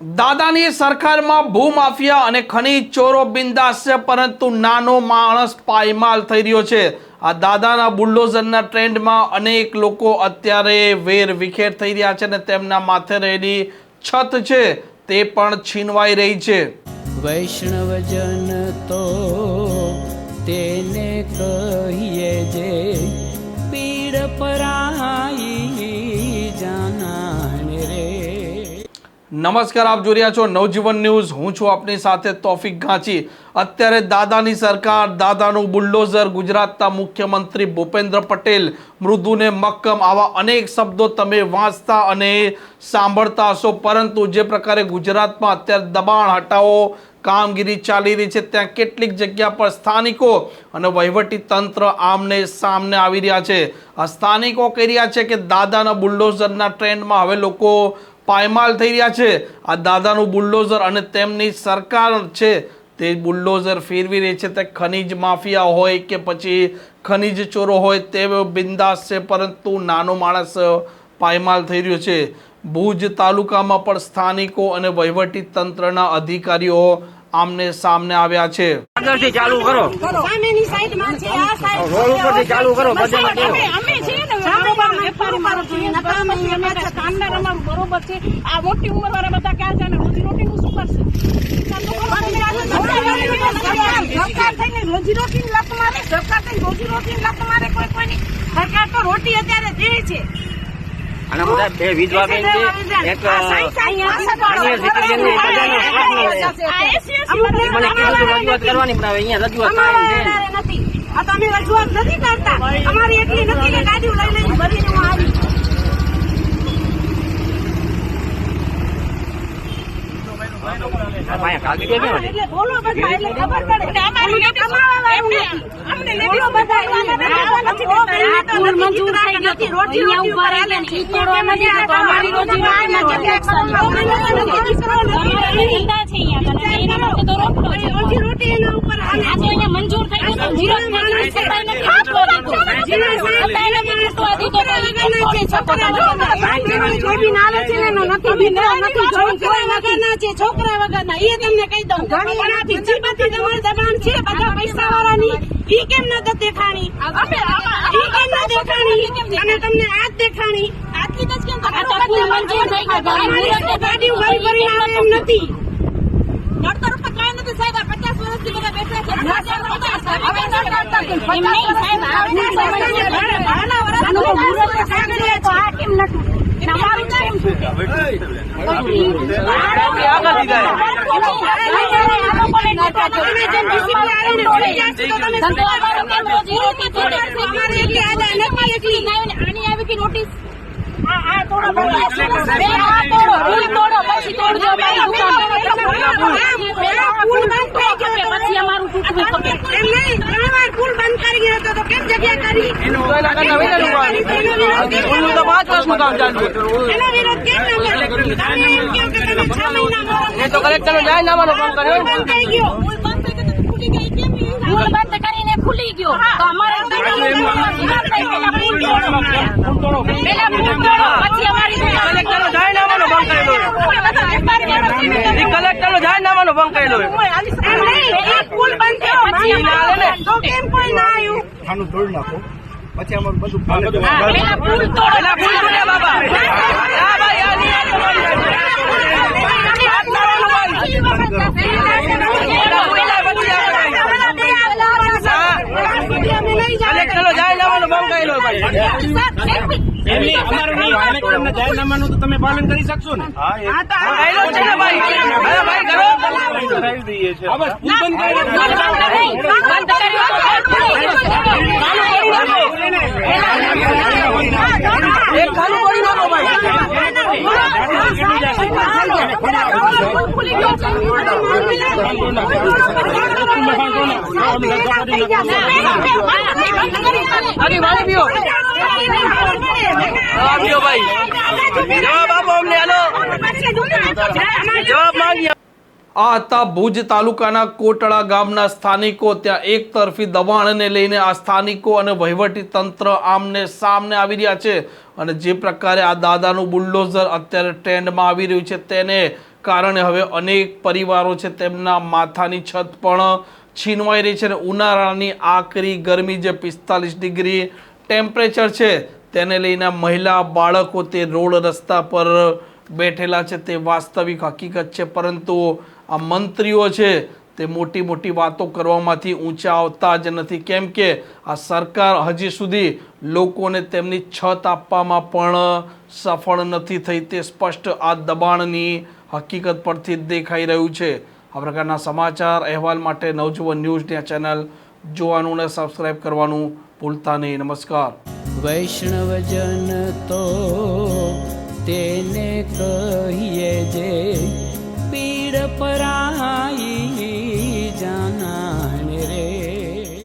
દાદાની સરકારમાં ભૂમાફિયા અને ખનીજ ચોરો બિંદાસ છે, પરંતુ નાનો માણસ પાયમાલ થઈ રહ્યો છે. આ દાદાના બુલડોઝરના ટ્રેન્ડમાં અનેક લોકો અત્યારે વેર વિખેર થઈ રહ્યા છે અને તેમના માથે રહેલી છત છે, તે પણ છીનવાઈ રહી છે. વૈષ્ણવજન તો તેને કહીએ જે નમસ્કાર, આપ જોઈ રહ્યા છો નવજીવન ન્યૂઝ. હું છું આપની સાથે તોફિક ઘાંચી. અત્યારે દાદાની સરકાર, દાદાનું બુલડોઝર ગુજરાતના મુખ્યમંત્રી ભૂપેન્દ્ર પટેલ મૃદુને મક્કમ. આવા અનેક શબ્દો તમે વાંચતા અને સાંભળતા હશો. પરંતુ જે પ્રકારે ગુજરાતમાં અત્યારે દબાણ, હટાવો, કામગીરી ચાલી રહી છે, ત્યાં કેટલીક જગ્યા પર સ્થાનિકો અને વહીવટી તંત્ર આમને સામને આવી રહ્યા છે. આ સ્થાનિકો કહી રહ્યા છે કે દાદાના બુલડોઝરના ટ્રેન્ડમાં હવે લોકો પાયમાલ થઈ રહ્યા છે. આ દાદાનું બુલડોઝર અને તેમની સરકાર છે તે બુલડોઝર ફેરવી રહી છે. તે ખનીજ માફિયા હોય કે પછી ખનીજ ચોરો હોય તે બિંદાસ છે પરંતુ નાનો માણસ પાયમાલ થઈ રહ્યો છે. ભુજ તાલુકામાં પણ સ્થાનિકો અને વહીવટી તંત્રના અધિકારીઓ આમને સામને આવ્યા છે. ચાલુ કરો. સામેની સાઈડમાં છે આ સાઈડ રોડ ઉપરથી ચાલુ કરો ને બરોબર છે. આ મોટી ઉંમરવાળા બધા ક્યાં જાણે રોજી રોટીનું શું કરશે? રોજી રોટી લત મારે સરકાર થઈને રોજી રોટી લત મારે કોઈ કોઈની. સરકાર તો રોટી અત્યારે દે છે. અને બધા બે વિધવા બેન છે. એક સિનિયર સિટીઝનની બધાનો મને કીધું હતું રજૂઆત કરવાની પણ હવે અહીંયા રજૂઆત છે. તમે રજૂઆત નથી કરતા. અમારી એટલી નથી કે ગાડી લઈ લઈને ભરીને હું આવી આ પાસે કાગળ છે કેમ? એટલે બોલો બધા એટલે ખબર પડે અમારી કમાવાવાળું નથી. બોલો બધા એટલે નથી દેતા. આ તો નથી ચિત્રા કે નથી રોટી રોટી ઉપર હાલે છે. અમારી છોકરા વગરના એ તમને કહી દઉં દબાણ છે બધા પૈસા વાળાની ઈ કેમ નથી દેખાણી? ઈ કેમ ન દેખાણી? અને તમને આ જ દેખાણી ગાડી ભરી ભરીને આવે એમ નથી. નોટિસ પછી અમારું તૂટવું ખપે એમ નહીં ત્રણ વાર પુલ બંધ કરી ગયો હતો તો કેમ જગ્યા કરી એનો વિરોધ કેમ ન કર્યો? એનો વિરોધ કેમ ન કર્યો? તમે એમ કહો કે તમે છ મહિના તો કલેક્ટર જાહેરનામાનો ભંગ કર્યો પુલ બંધ થઈ ગયો પુલ તો કલેક્ટર ગઈ કેમ કરીને ખુલી ગયો. તો અમારે પેલા પુલ તોડો. પેલા પુલ તોડો. પછી જાહેરનામાનો ભંગ કરેલો જાહેરનામાનો પુલ બંધ થયો. પછી કેમ કોઈ ના આવ્યું? આનું તોડી નાખો. પછી અમારું બધું પુલ તોડો બાબા આ ભાઈ આ નહીં આ કલેક્ટરનો જાહેરનામાનો ભંગ કરેલો ભાઈ એમની અમારું નહીં કલેક્ટરના જાહેરનામાનું તો તમે પાલન કરી શકશો ને હા એ કરાવી દઈએ છે હવે બંધ કરી બંધ એક ખાનું કરી નાખો ભાઈ આની વાળી પીઓ આપ્યો ભાઈ આ હતા ભુજ તાલુકાના કોટળા ગામના સ્થાનિકો. ત્યાં એક તરફી દબાણને લઈને આ સ્થાનિકો અને વહીવટી તંત્ર આમને સામને આવી રહ્યા છે. અને જે પ્રકારે આ દાદાનું બુલડોઝર અત્યારે ટ્રેન્ડમાં આવી રહ્યું છે તેને કારણે હવે અનેક પરિવારો છે તેમના માથાની છત પણ છીનવાઈ રહી છે અને ઉનાળાની આકરી ગરમી જે પિસ્તાલીસ ડિગ્રી ટેમ્પરેચર છે તેને લઈને મહિલા બાળકો તે રોડ રસ્તા પર બેઠેલા છે તે વાસ્તવિક હકીકત છે. પરંતુ આ મંત્રીઓ છે તે મોટી મોટી વાતો કરવામાંથી ઊંચા આવતા જ નથી. કેમ કે આ સરકાર હજી સુધી લોકોને તેમની છત આપવામાં પણ સફળ નથી થઈ. તે સ્પષ્ટ આ દબાણની હકીકત પરથી દેખાઈ રહ્યું છે. આ પ્રકારના સમાચાર, અહેવાલ માટે નવજીવન ન્યૂઝની આ ચેનલ જોવાનું અને સબસ્ક્રાઈબ કરવાનું ભૂલતા નહીં. નમસ્કાર. વૈષ્ણવજન તો તેને કહીએ જે